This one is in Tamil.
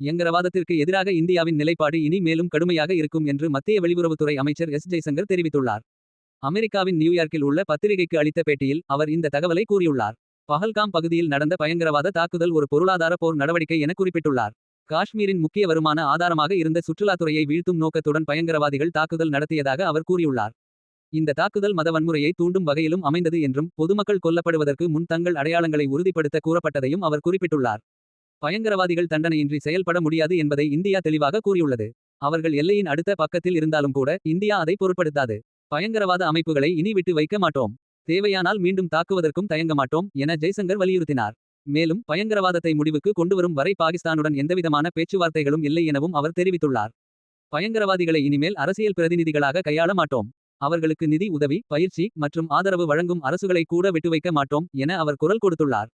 பயங்கரவாதத்திற்கு எதிராக இந்தியாவின் நிலைப்பாடு இனி மேலும் கடுமையாக இருக்கும் என்று மத்திய வெளியுறவுத்துறை அமைச்சர் எஸ் ஜெய்சங்கர் தெரிவித்துள்ளார். அமெரிக்காவின் நியூயார்க்கில் உள்ள பத்திரிகைக்கு அளித்த பேட்டியில் அவர் இந்த தகவலை கூறியுள்ளார். பஹல்காம் பகுதியில் நடந்த பயங்கரவாத தாக்குதல் ஒரு பொருளாதார போர் நடவடிக்கை என குறிப்பிட்டுள்ளார். காஷ்மீரின் முக்கிய வருமான ஆதாரமாக இருந்த சுற்றுலாத்துறையை வீழ்த்தும் நோக்கத்துடன் பயங்கரவாதிகள் தாக்குதல் நடத்தியதாக அவர் கூறியுள்ளார். இந்த தாக்குதல் மத வன்முறையை தூண்டும் வகையிலும் அமைந்தது என்றும் பொதுமக்கள் கொல்லப்படுவதற்கு முன் தங்கள் அடையாளங்களை உறுதிப்படுத்த கூறப்பட்டதையும் அவர் குறிப்பிட்டுள்ளார். பயங்கரவாதிகள் தண்டனையின்றி செயல்பட முடியாது என்பதை இந்தியா தெளிவாக கூறியுள்ளது. அவர்கள் எல்லையின் அடுத்த பக்கத்தில் இருந்தாலும் கூட இந்தியா அதை பொருட்படுத்தாது. பயங்கரவாத அமைப்புகளை இனி விட்டு வைக்க மாட்டோம். தேவையானால் மீண்டும் தாக்குவதற்கும் தயங்க மாட்டோம் என ஜெய்சங்கர் வலியுறுத்தினார். மேலும் பயங்கரவாதத்தை முடிவுக்கு கொண்டுவரும் வரை பாகிஸ்தானுடன் எந்தவிதமான பேச்சுவார்த்தைகளும் இல்லை எனவும் அவர் தெரிவித்துள்ளார். பயங்கரவாதிகளை இனிமேல் அரசியல் பிரதிநிதிகளாக கையாள மாட்டோம். அவர்களுக்கு நிதி உதவி பயிற்சி மற்றும் ஆதரவு வழங்கும் அரசுகளை கூட விட்டுவைக்க மாட்டோம் என அவர் குரல் கொடுத்துள்ளார்.